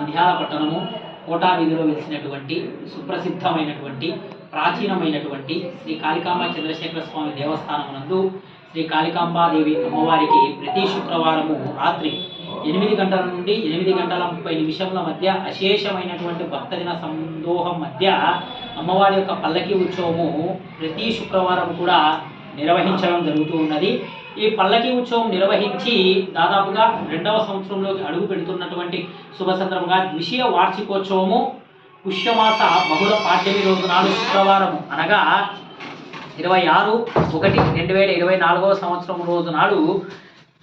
నంద్యాల పట్టణము కోటా వీధిలో వెలిసినటువంటి సుప్రసిద్ధమైనటువంటి ప్రాచీనమైనటువంటి శ్రీ కాళికాంబ చంద్రశేఖర స్వామి దేవస్థానం నందు శ్రీ కాళికాంబాదేవి అమ్మవారికి ప్రతి శుక్రవారము రాత్రి ఎనిమిది గంటల నుండి ఎనిమిది గంటల ముప్పై నిమిషముల మధ్య అశేషమైనటువంటి భక్తజన సందోహం మధ్య అమ్మవారి యొక్క పల్లకి ఉత్సవము ప్రతి శుక్రవారం కూడా నిర్వహించడం జరుగుతూ ఉన్నది. ఈ పల్లకి ఉత్సవం నిర్వహించి దాదాపుగా రెండవ సంవత్సరంలోకి అడుగు పెడుతున్నటువంటి శుభ సందర్భంగా ద్వితీయ వార్షికోత్సవము పుష్యమాస బహుళ పాఠ్యమి రోజు నాడు శుక్రవారం అనగా ఇరవై ఆరు ఒకటి రెండు వేల ఇరవై నాలుగవ సంవత్సరం రోజు నాడు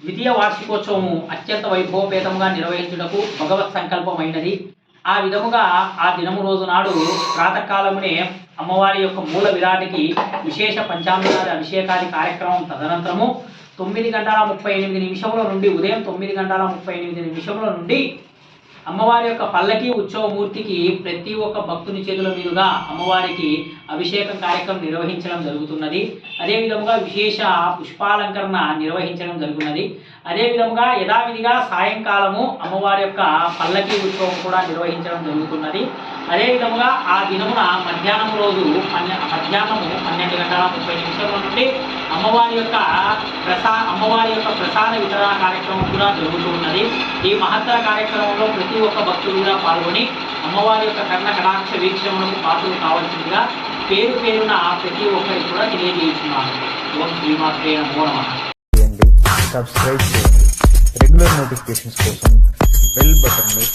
ద్వితీయ వార్షికోత్సవము అత్యంత వైభవపేతంగా నిర్వహించుటకు భగవత్ సంకల్పమైనది. ఆ విధముగా ఆ దినము రోజు నాడు ప్రాతకాలమునే అమ్మవారి యొక్క మూల విరాటికి విశేష పంచామృతాది అభిషేకాది కార్యక్రమం తదనంతరము తొమ్మిది గంటల ముప్పై ఎనిమిది నిమిషముల నుండి ఉదయం తొమ్మిది గంటల ముప్పై ఎనిమిది నిమిషముల నుండి అమ్మవారి యొక్క పల్లకి ఉత్సవమూర్తికి ప్రతి ఒక్క భక్తుని చేతుల మీదుగా అమ్మవారికి అభిషేకం కార్యక్రమం నిర్వహించడం జరుగుతున్నది. అదేవిధముగా విశేష పుష్పాలంకరణ నిర్వహించడం జరుగుతున్నది. అదేవిధముగా యథావిధిగా సాయంకాలము అమ్మవారి యొక్క పల్లకి ఉత్సవం కూడా నిర్వహించడం జరుగుతున్నది. అదేవిధముగా ఆ దినమున మధ్యాహ్నం రోజు పన్నె మధ్యాహ్నము పన్నెండు గంటల ముప్పై నిమిషముల నుండి అమ్మవారి యొక్క ప్రసా అమ్మవారి యొక్క ప్రసాద వితరణ కార్యక్రమం కూడా జరుగుతూ ఉన్నది. ఈ మహత్తర కార్యక్రమంలో ప్రతి ఒక్క భక్తులు కూడా పాల్గొని అమ్మవారి యొక్క కర్ణ కటాక్ష వీక్షణకు పాత్రలు కావాల్సిందిగా పేరు పేరున ప్రతి ఒక్కరికి కూడా తెలియజేస్తున్నాను. ఓం శ్రీమాత్రే నమో నమః. చేయండి సబ్స్క్రైబ్ చేయండి. రెగ్యులర్ నోటిఫికేషన్స్ కోసం బెల్ బటన్ని